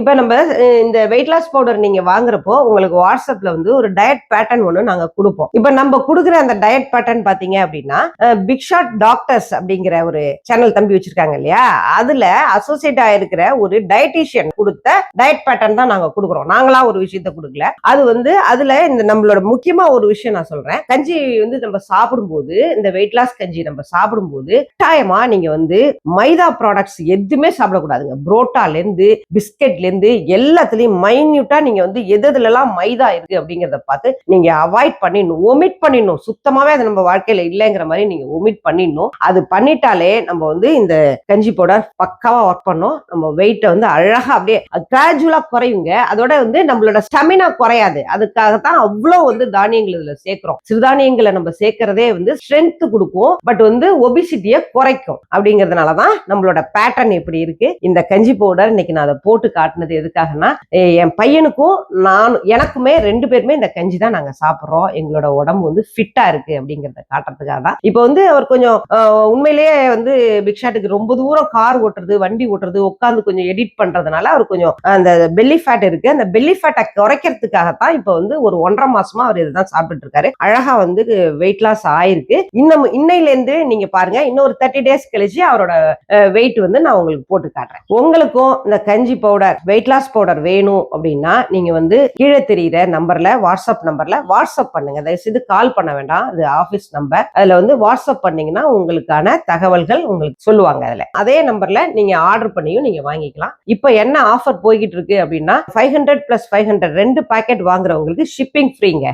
இப்போ நம்ம இந்த வெயிட் லாஸ் பவுடர் நீங்க வாங்குறப்போ உங்களுக்கு வாட்ஸ்அப்ல வந்து ஒரு டயட் பேட்டர்ன் ஒன்று நாங்க கொடுப்போம். இப்போ நம்ம கொடுக்குற அந்த டயட் பேட்டர்ன் பாத்தீங்க அப்படின்னா பிக் ஷாட் டாக்டர்ஸ் அப்படிங்கிற ஒரு சேனல் தம்பி வச்சிருக்காங்க இல்லையா? அதுல அசோசியேட் ஆயிருக்கிற ஒரு டயட்டிஷியன் கொடுத்த டயட் பேட்டர்ன் தான் நாங்க கொடுக்குறோம். நாங்களா ஒரு விஷயத்த கொடுக்கல. அது வந்து அதுல இந்த நம்மளோட முக்கியமா ஒரு விஷயம் நான் சொல்றேன். கஞ்சி வந்து நம்ம சாப்பிடும்போது இந்த வெயிட் லாஸ் கஞ்சி நம்ம சாப்பிடும்போது கட்டாயமா நீங்க வந்து மைதா ப்ராடக்ட்ஸ் எதுவுமே சாப்பிடக்கூடாதுங்க. புரோட்டால இருந்து சைட்லேருந்து எல்லாத்துலேயும் மைன்யூட்டாக நீங்கள் வந்து எது எதுலலாம் மைதா இருக்குது அப்படிங்கிறத பார்த்து நீங்கள் அவாய்ட் பண்ணிடணும் ஒமிட் பண்ணிடணும். சுத்தமாகவே அது நம்ம வாழ்க்கையில் இல்லைங்கிற மாதிரி நீங்கள் ஒமிட் பண்ணிடணும். அது பண்ணிட்டாலே நம்ம வந்து இந்த கஞ்சி பவுடர் பக்காவாக ஒர்க் பண்ணோம். நம்ம வெயிட்டை வந்து அழகாக அப்படியே கிராஜுவலாக குறையுங்க. அதோட வந்து நம்மளோட ஸ்டெமினா குறையாது. அதுக்காக தான் அவ்வளோ வந்து தானியங்கள் இதில் சேர்க்குறோம். சிறுதானியங்களை நம்ம சேர்க்கறதே வந்து ஸ்ட்ரென்த் கொடுக்கும். பட் வந்து ஒபிசிட்டியை குறைக்கும். அப்படிங்கறதுனாலதான் நம்மளோட பேட்டர்ன் எப்படி இருக்கு. இந்த கஞ்சி பவுடர் இன்னைக்கு நான் அதை போட்டு காட்டினது எதுக்காகனா என் பையனுக்கும் நான் எனக்குமே ரெண்டு பேருமே இந்த கஞ்சி தான் நாங்க சாப்பிடுறோம். எங்களோட உடம்பு வந்து ஃபிட்டா இருக்கு அப்படிங்கறத காட்டுறதுக்காக தான். இப்போ வந்து அவர் கொஞ்சம் உண்மையிலேயே வந்து பிக்ஷாட்டுக்கு ரொம்ப தூரம் கார் ஓட்டுறது வண்டி ஓட்டுறது உட்காந்து கொஞ்சம் எடிட் பண்றதுனால அவர் கொஞ்சம் அந்த பெல்லி ஃபேட் இருக்கு. அந்த பெல்லி ஃபேட்டை குறைக்கிறதுக்காகத்தான் இப்போ வந்து ஒரு ஒன்றரை மாசமா அவர் இதுதான் சாப்பிட்டுட்டு இருக்காரு. அழகா வந்து வெயிட் லாஸ் ஆயிருக்கு. இன்னும் இன்னையில இருந்து நீங்க பாருங்க இன்னொரு தேர்ட்டி டேஸ் கழிச்சு அவரோட வெயிட் வந்து நான் உங்களுக்கு போட்டு காட்டுறேன். உங்களுக்கும் இந்த கஞ்சி பவுடர் வெயிட் லாஸ் பவுடர் வேணும் அப்படின்னா நீங்க வந்து கீழே தெரியுற நம்பர்ல வாட்ஸ்அப் நம்பர்ல வாட்ஸ்அப் பண்ணுங்க. தயவுசெய்து கால் பண்ண வேண்டாம். அது ஆபீஸ் நம்பர் அதுல வந்து வாட்ஸ்அப் பண்ணீங்கன்னா உங்களுக்கான தகவல்கள் உங்களுக்கு சொல்லுவாங்க அதுல. அதே நம்பர்ல நீங்க ஆர்டர் பண்ணியும் நீங்க வாங்கிக்கலாம். இப்போ என்ன ஆஃபர் போய்கிட்டு இருக்கு அப்படின்னா five hundred plus five hundred ரெண்டு பேக்கெட் வாங்குறவங்களுக்கு ஷிப்பிங் ஃப்ரீங்க